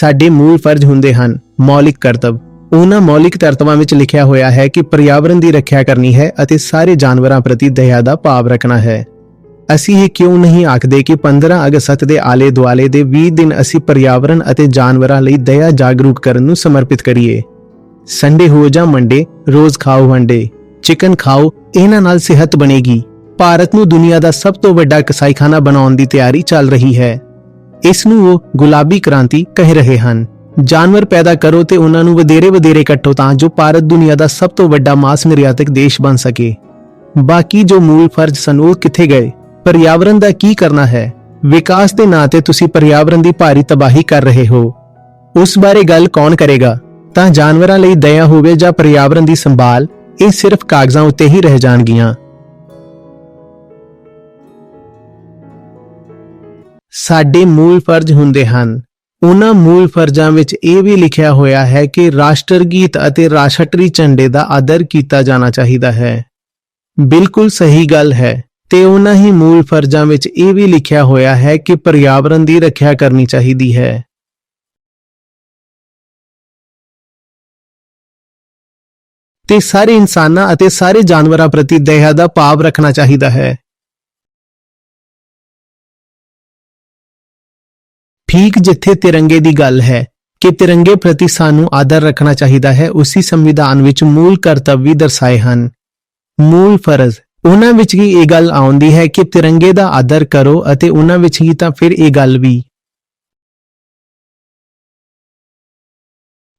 ਸਾਡੇ ਮੂਲ ਫਰਜ਼ ਹੁੰਦੇ ਹਨ, ਮੌਲਿਕ ਕਰਤੱਵ। ਉਹਨਾਂ ਮੌਲਿਕ ਕਰਤਵਾਂ ਵਿੱਚ ਲਿਖਿਆ ਹੋਇਆ ਹੈ ਕਿ ਪਰਿਆਵਰਣ ਦੀ ਰੱਖਿਆ ਕਰਨੀ ਹੈ ਅਤੇ ਸਾਰੇ ਜਾਨਵਰਾਂ ਪ੍ਰਤੀ ਦਇਆ ਦਾ ਭਾਵ ਰੱਖਣਾ ਹੈ। ਅਸੀਂ ਇਹ ਕਿਉਂ ਨਹੀਂ ਆਖਦੇ ਕਿ 15 ਅਗਸਤ ਦੇ ਆਲੇ ਦੁਆਲੇ ਦੇ 20 ਦਿਨ ਅਸੀਂ ਪਰਿਆਵਰਣ ਅਤੇ ਜਾਨਵਰਾਂ ਲਈ ਦਇਆ ਜਾਗਰੂਕ ਕਰਨ ਨੂੰ ਸਮਰਪਿਤ ਕਰੀਏ? ਸੰਡੇ ਹੋ ਜਾਂ ਮੰਡੇ, ਰੋਜ਼ ਖਾਓ ਵੰਡੇ। ਚਿਕਨ ਖਾਓ, ਇਹਨਾਂ ਨਾਲ ਸਿਹਤ ਬਣੇਗੀ। ਭਾਰਤ ਨੂੰ ਦੁਨੀਆ ਦਾ ਸਭ ਤੋਂ ਵੱਡਾ ਕਸਾਈਖਾਨਾ ਬਣਾਉਣ ਦੀ ਤਿਆਰੀ ਚੱਲ ਰਹੀ ਹੈ। ਇਸ ਨੂੰ ਉਹ ਗੁਲਾਬੀ ਕ੍ਰਾਂਤੀ ਕਹਿ ਰਹੇ ਹਨ। ਜਾਨਵਰ ਪੈਦਾ ਕਰੋ ਤੇ ਉਹਨਾਂ ਨੂੰ ਵਧੇਰੇ ਵਧੇਰੇ ਕੱਟੋ ਤਾਂ ਜੋ ਭਾਰਤ ਦੁਨੀਆ ਦਾ ਸਭ ਤੋਂ ਵੱਡਾ ਮਾਸ ਨਿਰਯਾਤਕ ਦੇਸ਼ ਬਣ ਸਕੇ। ਬਾਕੀ ਜੋ ਮੂਲ ਫਰਜ਼ ਸਨ ਉਹ ਕਿੱਥੇ ਗਏ? ਪਰਿਆਵਰਣ ਦਾ ਕੀ ਕਰਨਾ ਹੈ? ਵਿਕਾਸ ਦੇ ਨਾਂ ਤੇ ਤੁਸੀਂ ਪਰਿਆਵਰਣ ਦੀ ਭਾਰੀ ਤਬਾਹੀ ਕਰ ਰਹੇ ਹੋ। ਉਸ ਬਾਰੇ ਗੱਲ ਕੌਣ ਕਰੇਗਾ? ਤਾਂ ਜਾਨਵਰਾਂ ਲਈ ਦਇਆ ਹੋਵੇ ਜਾਂ ਪਰਿਆਵਰਣ ਦੀ ਸੰਭਾਲ, ਇਹ ਸਿਰਫ ਕਾਗਜ਼ਾਂ ਉੱਤੇ ਹੀ ਰਹਿ ਜਾਣਗੀਆਂ। ਸਾਡੇ ਮੂਲ ਫਰਜ਼ ਹੁੰਦੇ ਹਨ। ਉਹਨਾਂ ਮੂਲ ਫਰਜ਼ਾਂ ਵਿੱਚ ਇਹ ਵੀ ਲਿਖਿਆ ਹੋਇਆ ਹੈ ਕਿ ਰਾਸ਼ਟਰ ਗੀਤ ਅਤੇ ਰਾਸ਼ਟਰੀ ਝੰਡੇ ਦਾ ਆਦਰ ਕੀਤਾ ਜਾਣਾ ਚਾਹੀਦਾ ਹੈ। ਬਿਲਕੁਲ ਸਹੀ ਗੱਲ ਹੈ ਤੇ ਉਹਨਾਂ ਹੀ ਮੂਲ ਫਰਜ਼ਾਂ ਵਿੱਚ ਇਹ ਵੀ ਲਿਖਿਆ ਹੋਇਆ ਹੈ ਕਿ ਪਰਿਆਵਰਣ ਦੀ ਰੱਖਿਆ ਕਰਨੀ ਚਾਹੀਦੀ ਹੈ। ਤੇ ਸਾਰੇ ਇਨਸਾਨਾਂ ਅਤੇ ਸਾਰੇ ਜਾਨਵਰਾਂ ਪ੍ਰਤੀ ਦਇਆ ਦਾ ਭਾਵ ਰੱਖਣਾ ਚਾਹੀਦਾ ਹੈ। ਠੀਕ ਜਿੱਥੇ ਤਿਰੰਗੇ ਦੀ ਗੱਲ ਹੈ ਕਿ ਤਿਰੰਗੇ ਪ੍ਰਤੀ ਸਾਨੂੰ ਆਦਰ ਰੱਖਣਾ ਚਾਹੀਦਾ ਹੈ, ਉਸੇ ਸੰਵਿਧਾਨ ਵਿੱਚ ਮੂਲ ਕਰਤੱਵ ਵੀ ਦਰਸਾਏ ਹਨ। ਮੂਲ ਫਰਜ਼, ਉਹਨਾਂ ਵਿੱਚ ਹੀ ਇਹ ਗੱਲ ਆਉਂਦੀ ਹੈ ਕਿ ਤਿਰੰਗੇ ਦਾ ਆਦਰ ਕਰੋ ਅਤੇ ਉਹਨਾਂ ਵਿੱਚ ਹੀ ਤਾਂ ਫਿਰ ਇਹ ਗੱਲ ਵੀ।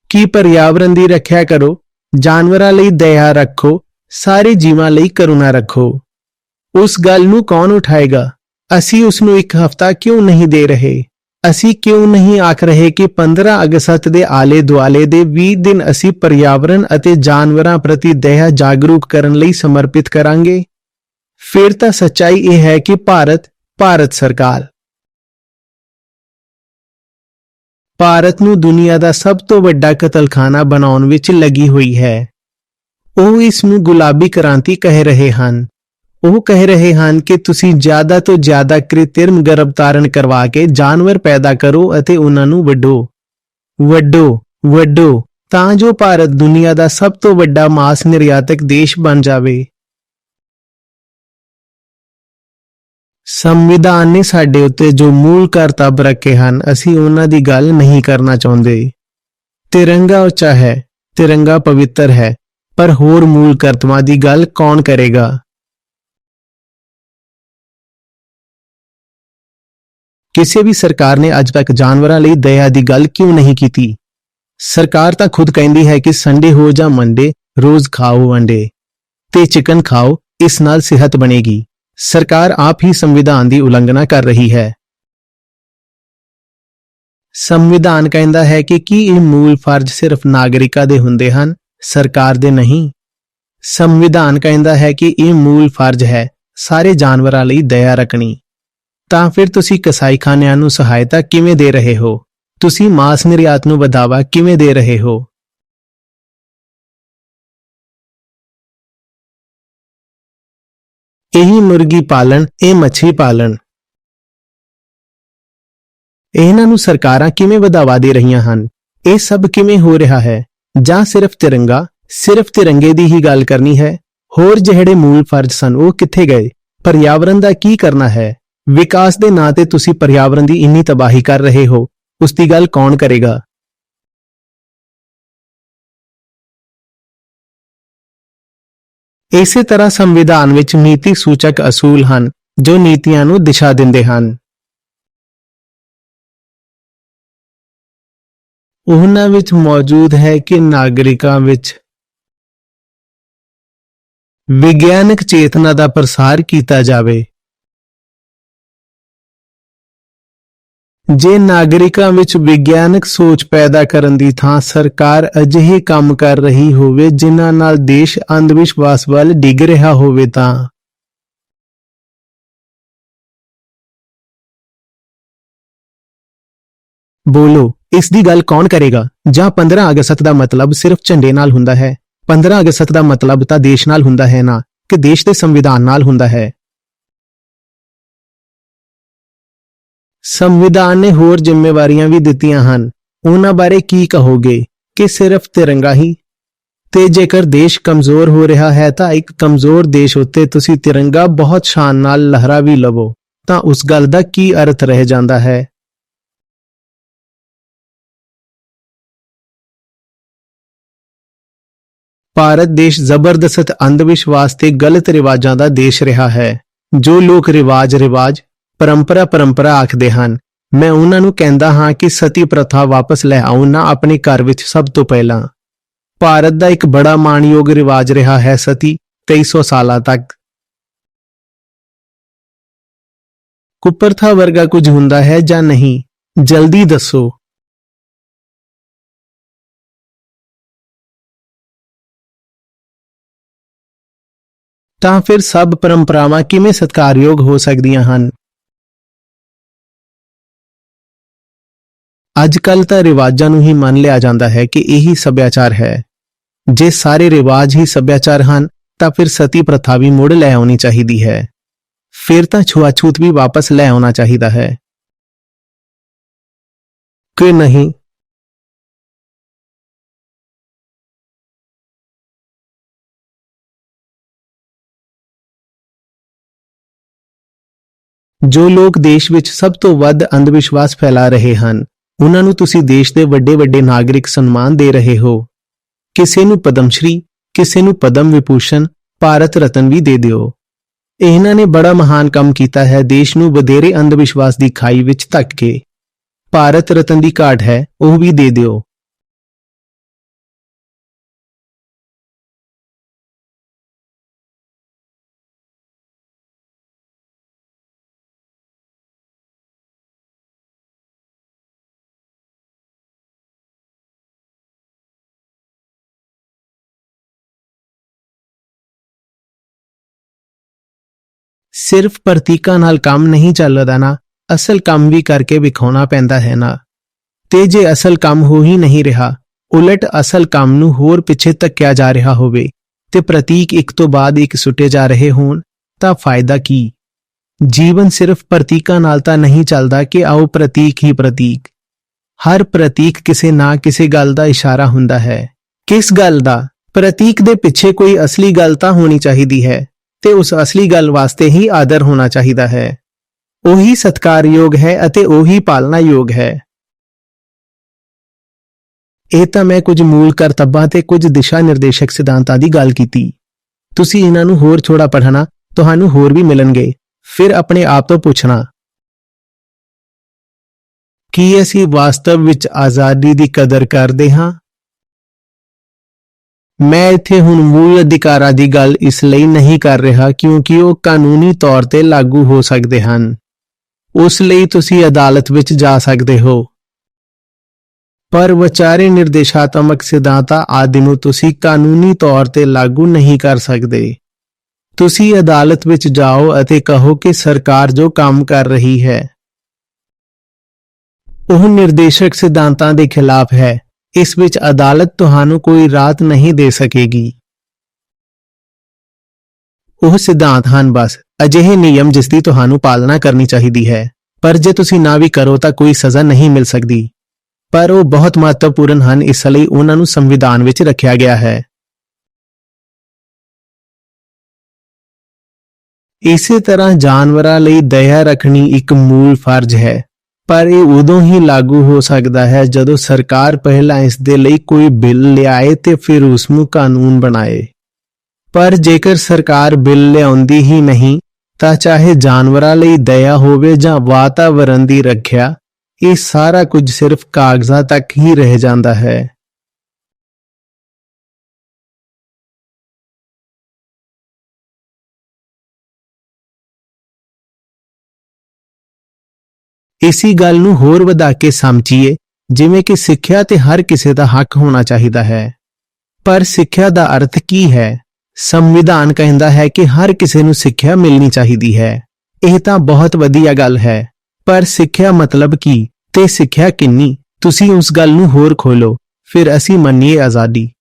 ਕਿ ਪਰਿਆਵਰਣ ਦੀ ਰੱਖਿਆ ਕਰੋ, ਜਾਨਵਰਾਂ ਲਈ ਦਇਆ ਰੱਖੋ, ਸਾਰੇ ਜੀਵਾਂ ਲਈ ਕਰੁਣਾ ਰੱਖੋ। ਉਸ ਗੱਲ ਨੂੰ ਕੌਣ ਉਠਾਏਗਾ? ਅਸੀਂ ਉਸ ਨੂੰ ਇੱਕ ਹਫ਼ਤਾ ਕਿਉਂ ਨਹੀਂ ਦੇ ਰਹੇ? ਅਸੀਂ ਕਿਉਂ ਨਹੀਂ ਆਖ ਰਹੇ ਕਿ 15 ਅਗਸਤ ਦੇ ਆਲੇ ਦੁਆਲੇ ਦੇ 20 ਦਿਨ ਅਸੀਂ ਪਰਿਆਵਰਣ ਅਤੇ ਜਾਨਵਰਾਂ ਪ੍ਰਤੀ ਦਇਆ ਜਾਗਰੂਕ ਕਰਨ ਲਈ ਸਮਰਪਿਤ ਕਰਾਂਗੇ? ਫਿਰ ਤਾਂ ਸੱਚਾਈ ਇਹ ਹੈ ਕਿ ਭਾਰਤ ਭਾਰਤ ਸਰਕਾਰ। ਭਾਰਤ ਨੂੰ ਦੁਨੀਆ ਦਾ ਸਭ ਤੋਂ ਵੱਡਾ ਕਤਲਖਾਨਾ ਬਣਾਉਣ ਵਿੱਚ ਲੱਗੀ ਹੋਈ ਹੈ। ਉਹ ਇਸ ਨੂੰ ਗੁਲਾਬੀ ਕ੍ਰਾਂਤੀ ਕਹਿ ਰਹੇ ਹਨ। ਉਹ ਕਹਿ ਰਹੇ ਹਨ ਕਿ ਤੁਸੀਂ ਜ਼ਿਆਦਾ ਤੋਂ ਜ਼ਿਆਦਾ ਕ੍ਰਿਤਿਰਮ ਗਰਭਧਾਰਨ ਕਰਵਾ ਕੇ ਜਾਨਵਰ ਪੈਦਾ ਕਰੋ ਅਤੇ ਉਹਨਾਂ ਨੂੰ ਵੱਢੋ। ਵੱਡੋ ਵੱਡੋ ਤਾਂ ਜੋ ਭਾਰਤ ਦੁਨੀਆ ਦਾ ਸਭ ਤੋਂ ਵੱਡਾ ਮਾਸ ਨਿਰਯਾਤਕ ਦੇਸ਼ ਬਣ ਜਾਵੇ। ਸੰਵਿਧਾਨ ਨੇ ਸਾਡੇ ਉੱਤੇ ਜੋ ਮੂਲ ਕਰਤੱਵ ਰੱਖੇ ਹਨ, ਅਸੀਂ ਉਹਨਾਂ ਦੀ ਗੱਲ ਨਹੀਂ ਕਰਨਾ ਚਾਹੁੰਦੇ। ਤਿਰੰਗਾ ਉੱਚਾ ਹੈ, ਤਿਰੰਗਾ ਪਵਿੱਤਰ ਹੈ, ਪਰ ਹੋਰ ਮੂਲ ਕਰਤਵਾਂ ਦੀ ਗੱਲ ਕੌਣ ਕਰੇਗਾ? ਕਿਸੇ ਵੀ ਸਰਕਾਰ ਨੇ ਅੱਜ ਤੱਕ ਜਾਨਵਰਾਂ ਲਈ ਦਇਆ ਦੀ ਗੱਲ ਕਿਉਂ ਨਹੀਂ ਕੀਤੀ? ਸਰਕਾਰ ਤਾਂ ਖੁਦ ਕਹਿੰਦੀ ਹੈ ਕਿ ਸੰਡੇ ਹੋ ਜਾਂ ਮੰਡੇ, ਰੋਜ਼ ਖਾਓ ਅੰਡੇ ਤੇ ਚਿਕਨ ਖਾਓ, ਇਸ ਨਾਲ ਸਿਹਤ ਬਣੇਗੀ। ਸਰਕਾਰ ਆਪ ਹੀ ਸੰਵਿਧਾਨ ਦੀ ਉਲੰਘਣਾ ਕਰ ਰਹੀ ਹੈ। ਸੰਵਿਧਾਨ ਕਹਿੰਦਾ ਹੈ ਕਿ ਕੀ ਇਹ ਮੂਲ ਫਰਜ਼ ਸਿਰਫ ਨਾਗਰਿਕਾਂ ਦੇ ਹੁੰਦੇ ਹਨ, ਸਰਕਾਰ ਦੇ ਨਹੀਂ। ਸੰਵਿਧਾਨ ਕਹਿੰਦਾ ਹੈ ਕਿ ਇਹ ਮੂਲ ਫਰਜ਼ ਹੈ ਸਾਰੇ ਜਾਨਵਰਾਂ ਲਈ ਦਇਆ ਰੱਖਣੀ। ਤਾਂ ਫਿਰ ਤੁਸੀਂ ਕਸਾਈਖਾਨਿਆਂ ਨੂੰ ਸਹਾਇਤਾ ਕਿਵੇਂ ਦੇ ਰਹੇ ਹੋ? ਤੁਸੀਂ ਮਾਸ ਨਿਰਯਾਤ ਨੂੰ ਵਧਾਵਾ ਕਿਵੇਂ ਦੇ ਰਹੇ ਹੋ? ਇਹੀ ਮੁਰਗੀ ਪਾਲਣ, ਇਹ ਮੱਛੀ ਪਾਲਣ। ਇਹਨਾਂ ਨੂੰ ਸਰਕਾਰਾਂ ਕਿਵੇਂ ਵਧਾਵਾ ਦੇ ਰਹੀਆਂ ਹਨ? ਇਹ ਸਭ ਕਿਵੇਂ ਹੋ ਰਿਹਾ ਹੈ? ਜਾਂ ਸਿਰਫ ਤਿਰੰਗਾ? ਸਿਰਫ ਤਿਰੰਗੇ ਦੀ ਹੀ ਗੱਲ ਕਰਨੀ ਹੈ? ਹੋਰ ਜਿਹੜੇ ਮੂਲ ਫਰਜ਼ ਸਨ ਉਹ ਕਿੱਥੇ ਗਏ? ਪਰਿਆਵਰਣ ਦਾ ਕੀ ਕਰਨਾ ਹੈ? ਵਿਕਾਸ ਦੇ ਨਾਂ ਤੇ ਤੁਸੀਂ ਪਰਿਆਵਰਣ ਦੀ ਇੰਨੀ ਤਬਾਹੀ ਕਰ ਰਹੇ ਹੋ, ਉਸ ਦੀ ਗੱਲ ਕੌਣ ਕਰੇਗਾ? ਇਸੇ ਤਰ੍ਹਾਂ ਸੰਵਿਧਾਨ ਵਿੱਚ ਨੀਤੀ ਸੂਚਕ ਅਸੂਲ ਹਨ, ਜੋ ਨੀਤੀਆਂ ਨੂੰ ਦਿਸ਼ਾ ਦਿੰਦੇ ਹਨ। ਉਹਨਾਂ ਵਿੱਚ ਮੌਜੂਦ ਹੈ ਕਿ ਨਾਗਰਿਕਾਂ ਵਿੱਚ ਵਿਗਿਆਨਕ ਚੇਤਨਾ ਦਾ ਪ੍ਰਸਾਰ ਕੀਤਾ ਜਾਵੇ। ਜੇ ਨਾਗਰਿਕਾਂ ਵਿੱਚ ਵਿਗਿਆਨਕ ਸੋਚ ਪੈਦਾ ਕਰਨ ਦੀ ਥਾਂ ਸਰਕਾਰ ਅਜਿਹੇ ਕੰਮ ਕਰ ਰਹੀ ਹੋਵੇ, ਜਿਨ੍ਹਾਂ ਨਾਲ ਦੇਸ਼ ਅੰਧ ਵਿਸ਼ਵਾਸ ਵੱਲ ਡਿੱਗ ਰਿਹਾ ਹੋਵੇ ਤਾਂ। ਬੋਲੋ, ਇਸ ਦੀ ਗੱਲ ਕੌਣ ਕਰੇਗਾ? ਜਾਂ 15 ਅਗਸਤ ਦਾ ਮਤਲਬ ਸਿਰਫ ਝੰਡੇ ਨਾਲ ਹੁੰਦਾ ਹੈ? 15 ਅਗਸਤ ਦਾ ਮਤਲਬ ਤਾਂ ਦੇਸ਼ ਨਾਲ ਹੁੰਦਾ ਹੈ ਨਾ, ਕਿ ਦੇਸ਼ ਦੇ ਸੰਵਿਧਾਨ ਨਾਲ ਹੁੰਦਾ ਹੈ? ਸੰਵਿਧਾਨ ਨੇ ਹੋਰ ਜ਼ਿੰਮੇਵਾਰੀਆਂ ਵੀ ਦਿੱਤੀਆਂ ਹਨ। ਉਹਨਾਂ ਬਾਰੇ ਕੀ ਕਹੋਗੇ ਕਿ ਸਿਰਫ ਤਿਰੰਗਾ ਹੀ? ਤੇ ਜੇਕਰ ਦੇਸ਼ ਕਮਜ਼ੋਰ ਹੋ ਰਿਹਾ ਹੈ ਤਾਂ ਇੱਕ ਕਮਜ਼ੋਰ ਦੇਸ਼ ਉੱਤੇ ਤੁਸੀਂ ਤਿਰੰਗਾ ਬਹੁਤ ਸ਼ਾਨ ਨਾਲ ਲਹਿਰਾ ਵੀ ਲਵੋ, ਤਾਂ ਉਸ ਗੱਲ ਦਾ ਕੀ ਅਰਥ ਰਹਿ ਜਾਂਦਾ ਹੈ? ਭਾਰਤ ਦੇਸ਼ ਜ਼ਬਰਦਸਤ ਅੰਧ ਵਿਸ਼ਵਾਸ ਤੇ ਗਲਤ ਰਿਵਾਜਾਂ ਦਾ ਦੇਸ਼ ਰਿਹਾ ਹੈ। ਜੋ ਲੋਕ ਰਿਵਾਜ ਰਿਵਾਜ ਪਰੰਪਰਾ ਪਰੰਪਰਾ ਆਖਦੇ ਹਨ। ਮੈਂ ਉਹਨਾਂ ਨੂੰ ਕਹਿੰਦਾ ਹਾਂ ਕਿ ਸਤੀ ਪ੍ਰਥਾ ਵਾਪਸ ਲੈ ਆਉਣ ਨਾ ਆਪਣੇ ਘਰ ਵਿੱਚ ਸਭ ਤੋਂ ਪਹਿਲਾਂ। ਭਾਰਤ ਦਾ ਇੱਕ ਬੜਾ ਮਾਣਯੋਗ ਰਿਵਾਜ ਰਿਹਾ ਹੈ ਸਤੀ 2300 ਸਾਲਾਂ ਤੱਕ। ਕੁਪਰਥਾ ਵਰਗਾ ਕੁਝ ਹੁੰਦਾ ਹੈ ਜਾਂ ਨਹੀਂ, ਜਲਦੀ ਦੱਸੋ। ਤਾਂ ਫਿਰ ਸਭ ਪਰੰਪਰਾਵਾਂ ਕਿਵੇਂ ਸਤਿਕਾਰਯੋਗ ਹੋ ਸਕਦੀਆਂ ਹਨ? ਅੱਜ ਕੱਲ ਤਾਂ ਰਿਵਾਜਾਂ ਨੂੰ ਹੀ ਮੰਨ ਲਿਆ ਜਾਂਦਾ ਹੈ ਕਿ ਇਹੀ ਸੱਭਿਆਚਾਰ ਹੈ। ਜੇ ਸਾਰੇ ਰਿਵਾਜ ਹੀ ਸੱਭਿਆਚਾਰ ਹਨ, ਤਾਂ ਫਿਰ ਸਤੀ ਪ੍ਰਥਾ ਵੀ ਮੁੜ ਲੈ ਆਉਣੀ ਚਾਹੀਦੀ ਹੈ। ਫਿਰ ਤਾਂ ਛੁਆਛੂਤ ਵੀ ਵਾਪਸ ਲੈ ਆਉਣਾ ਚਾਹੀਦਾ ਹੈ। ਕਿ ਨਹੀਂ? ਜੋ ਲੋਕ ਦੇਸ਼ ਵਿੱਚ ਸਭ ਤੋਂ ਵੱਧ ਅੰਧ ਵਿਸ਼ਵਾਸ ਫੈਲਾ ਰਹੇ ਹਨ ਉਹਨਾਂ ਨੂੰ ਤੁਸੀਂ ਦੇਸ਼ ਦੇ ਵੱਡੇ ਵੱਡੇ ਨਾਗਰਿਕ ਸਨਮਾਨ ਦੇ ਰਹੇ ਹੋ। ਕਿਸੇ ਨੂੰ ਪਦਮਸ਼੍ਰੀ, ਕਿਸੇ ਨੂੰ ਪਦਮ ਵਿਭੂਸ਼ਣ, ਭਾਰਤ ਰਤਨ ਵੀ ਦੇ ਦਿਓ। ਇਹਨਾਂ ਨੇ ਬੜਾ ਮਹਾਨ ਕੰਮ ਕੀਤਾ ਹੈ ਦੇਸ਼ ਨੂੰ ਵਧੇਰੇ ਅੰਧ ਵਿਸ਼ਵਾਸ ਦੀ ਖਾਈ ਵਿੱਚ ਧੱਕ ਕੇ। ਭਾਰਤ ਰਤਨ ਦੀ ਘਾਟ ਹੈ, ਉਹ ਵੀ ਦੇ ਦਿਓ। ਸਿਰਫ ਪ੍ਰਤੀਕਾਂ ਨਾਲ ਕੰਮ ਨਹੀਂ ਚੱਲਦਾ ਨਾ, ਅਸਲ ਕੰਮ ਵੀ ਕਰਕੇ ਵਿਖਾਉਣਾ ਪੈਂਦਾ ਹੈ ਨਾ। ਤੇ ਜੇ ਅਸਲ ਕੰਮ ਹੋ ਹੀ ਨਹੀਂ ਰਿਹਾ, ਉਲਟ ਅਸਲ ਕੰਮ ਨੂੰ ਹੋਰ ਪਿੱਛੇ ਧੱਕਿਆ ਜਾ ਰਿਹਾ ਹੋਵੇ ਤੇ ਪ੍ਰਤੀਕ ਇੱਕ ਤੋਂ ਬਾਅਦ ਇੱਕ ਸੁੱਟੇ ਜਾ ਰਹੇ ਹੋਣ, ਤਾਂ ਫਾਇਦਾ ਕੀ? ਜੀਵਨ ਸਿਰਫ ਪ੍ਰਤੀਕਾਂ ਨਾਲ ਤਾਂ ਨਹੀਂ ਚੱਲਦਾ ਕਿ ਆਓ ਪ੍ਰਤੀਕ ਹੀ ਪ੍ਰਤੀਕ। ਹਰ ਪ੍ਰਤੀਕ ਕਿਸੇ ਨਾ ਕਿਸੇ ਗੱਲ ਦਾ ਇਸ਼ਾਰਾ ਹੁੰਦਾ ਹੈ। ਕਿਸ ਗੱਲ ਦਾ? ਪ੍ਰਤੀਕ ਦੇ ਪਿੱਛੇ ਕੋਈ ਅਸਲੀ ਗੱਲ ਤਾਂ ਹੋਣੀ ਚਾਹੀਦੀ ਹੈ। ਤੇ ਉਸ ਅਸਲੀ ਗੱਲ ਵਾਸਤੇ ਹੀ ਆਦਰ ਹੋਣਾ ਚਾਹੀਦਾ ਹੈ। ਉਹੀ ਸਤਕਾਰਯੋਗ ਹੈ ਅਤੇ ਉਹੀ ਪਾਲਣਾਯੋਗ ਹੈ। ਇਹ ਤਾਂ ਮੈਂ ਕੁਝ ਮੂਲ ਕਰਤੱਬਾਂ ਤੇ ਕੁਝ ਦਿਸ਼ਾ ਨਿਰਦੇਸ਼ਕ ਸਿਧਾਂਤਾਂ ਦੀ ਗੱਲ ਕੀਤੀ। ਤੁਸੀਂ ਇਹਨਾਂ ਨੂੰ ਹੋਰ ਥੋੜਾ ਪੜ੍ਹਨਾ, ਤੁਹਾਨੂੰ ਹੋਰ ਵੀ ਮਿਲਣਗੇ। ਫਿਰ ਆਪਣੇ ਆਪ ਤੋਂ ਪੁੱਛਣਾ, ਕੀ ਅਸੀਂ ਵਾਸਤਵ ਵਿੱਚ ਆਜ਼ਾਦੀ ਦੀ ਕਦਰ ਕਰਦੇ ਹਾਂ? ਮੈਂ ਇੱਥੇ ਹੁਣ ਮੂਲ ਅਧਿਕਾਰਾਂ ਦੀ ਗੱਲ ਇਸ ਲਈ ਨਹੀਂ ਕਰ ਰਿਹਾ ਕਿਉਂਕਿ ਉਹ ਕਾਨੂੰਨੀ ਤੌਰ ਤੇ ਲਾਗੂ ਹੋ ਸਕਦੇ ਹਨ। ਉਸ ਲਈ ਤੁਸੀਂ ਅਦਾਲਤ ਵਿੱਚ ਜਾ ਸਕਦੇ ਹੋ। ਪਰ ਵਿਚਾਰੇ ਨਿਰਦੇਸ਼ਾਤਮਕ ਸਿਧਾਂਤਾਂ ਆਦਿ ਨੂੰ ਤੁਸੀਂ ਕਾਨੂੰਨੀ ਤੌਰ ਤੇ ਲਾਗੂ ਨਹੀਂ ਕਰ ਸਕਦੇ। ਤੁਸੀਂ ਅਦਾਲਤ ਵਿੱਚ ਜਾਓ ਅਤੇ ਕਹੋ ਕਿ ਸਰਕਾਰ ਜੋ ਕੰਮ ਕਰ ਰਹੀ ਹੈ, ਉਹ ਨਿਰਦੇਸ਼ਕ ਸਿਧਾਂਤਾਂ ਦੇ ਖਿਲਾਫ ਹੈ। ਇਸ ਵਿੱਚ ਅਦਾਲਤ ਤੁਹਾਨੂੰ ਕੋਈ ਰਾਤ ਨਹੀਂ ਦੇ ਸਕੇਗੀ। ਉਹ ਸਿਧਾਂਤ ਹਨ, ਬਸ, ਅਜਿਹੇ ਨਿਯਮ ਜਿਸ ਦੀ ਤੁਹਾਨੂੰ ਪਾਲਣਾ ਕਰਨੀ ਚਾਹੀਦੀ ਹੈ। ਪਰ ਜੇ ਤੁਸੀਂ ਨਾ ਵੀ ਕਰੋ ਤਾਂ ਕੋਈ ਸਜ਼ਾ ਨਹੀਂ ਮਿਲ ਸਕਦੀ। ਪਰ ਉਹ ਬਹੁਤ ਮਹੱਤਵਪੂਰਨ ਹਨ, ਇਸ ਲਈ ਉਹਨਾਂ ਨੂੰ ਸੰਵਿਧਾਨ ਵਿੱਚ ਰੱਖਿਆ ਗਿਆ ਹੈ। ਇਸੇ ਤਰ੍ਹਾਂ ਜਾਨਵਰਾਂ ਲਈ ਦਇਆ ਰੱਖਣੀ ਇੱਕ ਮੂਲ ਫਰਜ਼ ਹੈ। ਪਰ ਇਹ ਉਦੋਂ ਹੀ ਲਾਗੂ ਹੋ ਸਕਦਾ ਹੈ ਜਦੋਂ ਸਰਕਾਰ ਪਹਿਲਾਂ ਇਸ ਦੇ ਲਈ ਕੋਈ ਬਿੱਲ ਲਿਆਏ ਤੇ ਫਿਰ ਉਸ ਨੂੰ ਕਾਨੂੰਨ ਬਣਾਏ। ਪਰ ਜੇਕਰ ਸਰਕਾਰ ਬਿੱਲ ਲਿਆਉਂਦੀ ਹੀ ਨਹੀਂ, ਤਾਂ ਚਾਹੇ ਜਾਨਵਰਾਂ ਲਈ ਦਇਆ ਹੋਵੇ ਜਾਂ ਵਾਤਾਵਰਣ ਦੀ ਰੱਖਿਆ, ਇਹ ਸਾਰਾ ਕੁਝ ਸਿਰਫ ਕਾਗਜ਼ਾਂ ਤੱਕ ਹੀ ਰਹਿ ਜਾਂਦਾ ਹੈ। ਇਸੀ ਗੱਲ ਨੂੰ ਹੋਰ ਵਧਾ ਕੇ ਸਮਝੀਏ, ਜਿਵੇਂ ਕਿ ਸਿੱਖਿਆ ਤੇ ਹਰ ਕਿਸੇ ਦਾ ਹੱਕ ਹੋਣਾ ਚਾਹੀਦਾ ਹੈ। ਪਰ ਸਿੱਖਿਆ ਦਾ ਅਰਥ ਕੀ ਹੈ? ਸੰਵਿਧਾਨ ਕਹਿੰਦਾ ਹੈ ਕਿ ਹਰ ਕਿਸੇ ਨੂੰ ਸਿੱਖਿਆ ਮਿਲਣੀ ਚਾਹੀਦੀ ਹੈ। ਇਹ ਤਾਂ ਬਹੁਤ ਵਧੀਆ ਗੱਲ ਹੈ। ਪਰ ਸਿੱਖਿਆ ਮਤਲਬ ਕੀ ਤੇ ਸਿੱਖਿਆ ਕਿੰਨੀ? ਤੁਸੀਂ ਉਸ ਗੱਲ ਨੂੰ ਹੋਰ ਖੋਲੋ, ਫਿਰ ਅਸੀਂ ਮੰਨੀਏ ਆਜ਼ਾਦੀ।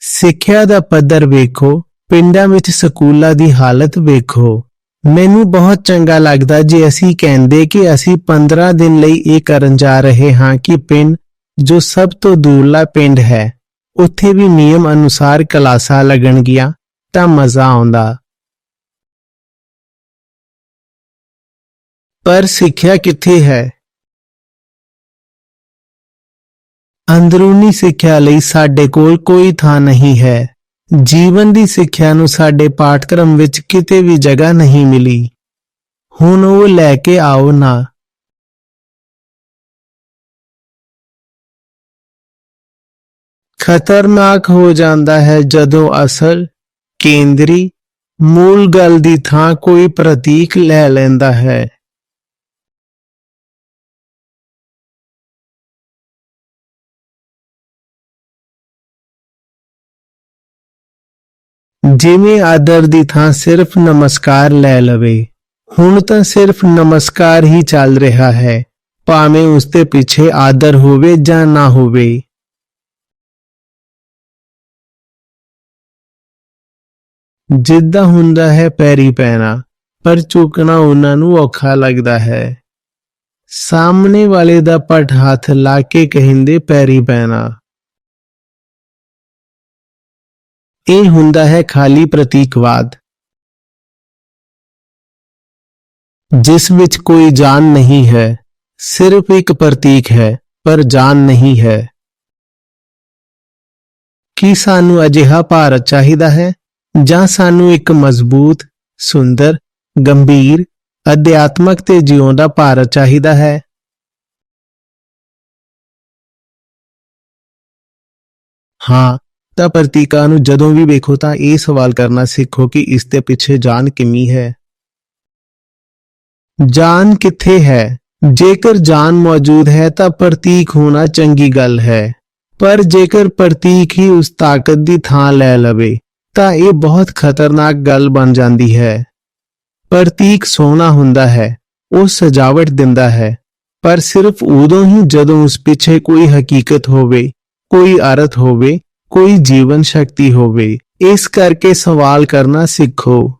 ਸਿੱਖਿਆ ਦਾ ਪੱਧਰ ਵੇਖੋ, ਪਿੰਡਾਂ ਵਿੱਚ ਸਕੂਲਾਂ ਦੀ ਹਾਲਤ ਵੇਖੋ। ਮੈਨੂੰ ਬਹੁਤ ਚੰਗਾ ਲੱਗਦਾ ਜੇ ਅਸੀਂ ਕਹਿੰਦੇ ਕਿ ਅਸੀਂ 15 ਦਿਨ ਲਈ ਇਹ ਕਰਨ ਜਾ ਰਹੇ ਹਾਂ ਕਿ ਪਿੰਡ, ਜੋ ਸਭ ਤੋਂ ਦੂਰਲਾ ਪਿੰਡ ਹੈ, ਉੱਥੇ ਵੀ ਨਿਯਮ ਅਨੁਸਾਰ ਕਲਾਸਾਂ ਲੱਗਣਗੀਆਂ, ਤਾਂ ਮਜ਼ਾ ਆਉਂਦਾ। ਪਰ ਸਿੱਖਿਆ ਕਿੱਥੇ ਹੈ? ਅੰਦਰੂਨੀ ਸਿੱਖਿਆ ਲਈ ਸਾਡੇ ਕੋਲ ਕੋਈ ਥਾਂ ਨਹੀਂ ਹੈ। ਜੀਵਨ ਦੀ ਸਿੱਖਿਆ ਨੂੰ ਸਾਡੇ ਪਾਠਕ੍ਰਮ ਵਿੱਚ ਕਿਤੇ ਵੀ ਜਗ੍ਹਾ ਨਹੀਂ ਮਿਲੀ। ਹੁਣ ਉਹ ਲੈ ਕੇ ਆਓ ਨਾ। ਖਤਰਨਾਕ ਹੋ ਜਾਂਦਾ ਹੈ ਜਦੋਂ ਅਸਲ, ਕੇਂਦਰੀ, ਮੂਲ ਗੱਲ ਦੀ ਥਾਂ ਕੋਈ ਪ੍ਰਤੀਕ ਲੈ ਲੈਂਦਾ ਹੈ। ਜਿਵੇਂ ਆਦਰ ਦੀ ਥਾਂ ਸਿਰਫ ਨਮਸਕਾਰ ਲੈ ਲਵੇ, ਹੁਣ ਤਾਂ ਸਿਰਫ ਨਮਸਕਾਰ ਹੀ ਚੱਲ ਰਿਹਾ ਹੈ, ਭਾਵੇਂ ਉਸ ਦੇ ਪਿੱਛੇ ਆਦਰ ਹੋਵੇ ਜਾਂ ਨਾ ਹੋਵੇ। ਜਿੱਦਾਂ ਹੁੰਦਾ ਹੈ ਪੈਰੀ ਪੈਣਾ, ਪਰ ਝੁਕਣਾ ਉਹਨਾਂ ਨੂੰ ਔਖਾ ਲੱਗਦਾ ਹੈ। ਸਾਹਮਣੇ ਵਾਲੇ ਦਾ ਪਟ ਹੱਥ ਲਾ ਕੇ ਕਹਿੰਦੇ ਪੈਰੀ ਪੈਣਾ। ਇਹ ਹੁੰਦਾ ਹੈ ਖਾਲੀ ਪ੍ਰਤੀਕਵਾਦ। ਜਿਸ ਵਿੱਚ ਕੋਈ ਜਾਨ ਨਹੀਂ ਹੈ, ਸਿਰਫ ਇੱਕ ਪ੍ਰਤੀਕ ਹੈ, ਪਰ ਜਾਨ ਨਹੀਂ ਹੈ। ਕੀ ਸਾਨੂੰ ਅਜਿਹਾ ਭਾਰਤ ਚਾਹੀਦਾ ਹੈ, ਜਾਂ ਸਾਨੂੰ ਇੱਕ ਮਜ਼ਬੂਤ, ਸੁੰਦਰ, ਗੰਭੀਰ, ਅਧਿਆਤਮਕ ਤੇ ਜਿਉਂਦਾ ਭਾਰਤ ਚਾਹੀਦਾ ਹੈ? ਹਾਂ ਤਾਂ ਪ੍ਰਤੀਕਾਂ ਨੂੰ ਜਦੋਂ ਵੀ ਵੇਖੋ ਤਾਂ ਇਹ ਸਵਾਲ ਕਰਨਾ ਸਿੱਖੋ ਕਿ ਇਸ ਦੇ ਪਿੱਛੇ ਜਾਨ ਕਿੰਨੀ ਹੈ। ਜਾਨ ਕਿੱਥੇ ਹੈ? ਜੇਕਰ ਜਾਨ ਮੌਜੂਦ ਹੈ ਤਾਂ ਪ੍ਰਤੀਕ ਹੋਣਾ ਚੰਗੀ ਗੱਲ ਹੈ। ਪਰ ਜੇਕਰ ਪ੍ਰਤੀਕ ਹੀ ਉਸ ਤਾਕਤ ਦੀ ਥਾਂ ਲੈ ਲਵੇ, ਤਾਂ ਇਹ ਬਹੁਤ ਖਤਰਨਾਕ ਗੱਲ ਬਣ ਜਾਂਦੀ ਹੈ। ਪ੍ਰਤੀਕ ਸੋਹਣਾ ਹੁੰਦਾ ਹੈ, ਉਹ ਸਜਾਵਟ ਦਿੰਦਾ ਹੈ, ਪਰ ਸਿਰਫ ਉਦੋਂ ਹੀ ਜਦੋਂ ਉਸ ਪਿੱਛੇ ਕੋਈ ਹਕੀਕਤ ਹੋਵੇ, ਕੋਈ ਅਰਥ ਹੋਵੇ ਕੋਈ ਜੀਵਨ ਸ਼ਕਤੀ ਹੋਵੇ ਇਸ ਕਰਕੇ ਸਵਾਲ ਕਰਨਾ ਸਿੱਖੋ।